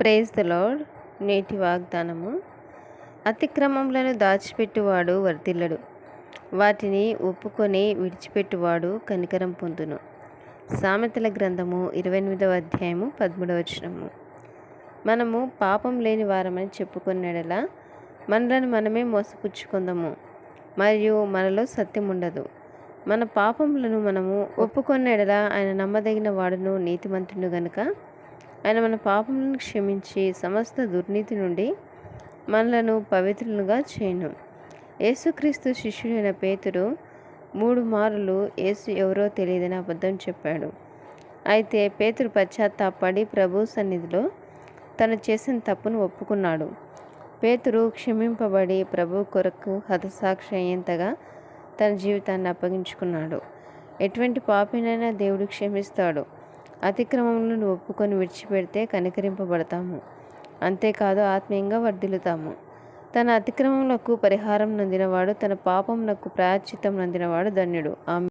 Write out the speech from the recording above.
Praise the lord నేటి వాగ్దానము. అతిక్రమములను దాచిపెట్టువాడు వర్తిల్లడు వాటిని ఒప్పుకొని విడిచిపెట్టువాడు కనికరం పొందును. సామెతల గ్రంథము ఇరవై ఎనిమిదవ అధ్యాయము పదమూడవ వచనము. మనము పాపం లేని వారమని చెప్పుకున్నడలా మనలను మనమే మోసపుచ్చుకుందాము. మరియు మనలో సత్యం ఉండదు మన పాపములను మనము ఒప్పుకొన్నడలా ఆయన నమ్మదగిన వాడును నీతిమంతుడు గనుక ఆయన మన పాపములను క్షమించి సమస్త దుర్నీతి నుండి మనలను పవిత్రులుగా చేయను. యేసుక్రీస్తు శిష్యుడైన పేతురు మూడు మారులు యేసు ఎవరో తెలియదని అబద్ధం చెప్పాడు. అయితే పేతురు పశ్చాత్తాపడి ప్రభు సన్నిధిలో తను చేసిన తప్పును ఒప్పుకున్నాడు. పేతురు క్షమింపబడి ప్రభు కొరకు హతసాక్షి అయ్యేంతగా తన జీవితాన్ని అప్పగించుకున్నాడు. ఎటువంటి పాపినైనా దేవుడు క్షమిస్తాడు. అతిక్రమములను ఒప్పుకొని విడిచిపెడితే కనికరింపబడతాము. అంతేకాదు ఆత్మీయంగా వర్ధిల్లుతాము. తన అతిక్రమములకు పరిహారం నందినవాడు తన పాపమునకు ప్రాయశ్చిత్తం నందినవాడు ధన్యుడు. ఆమె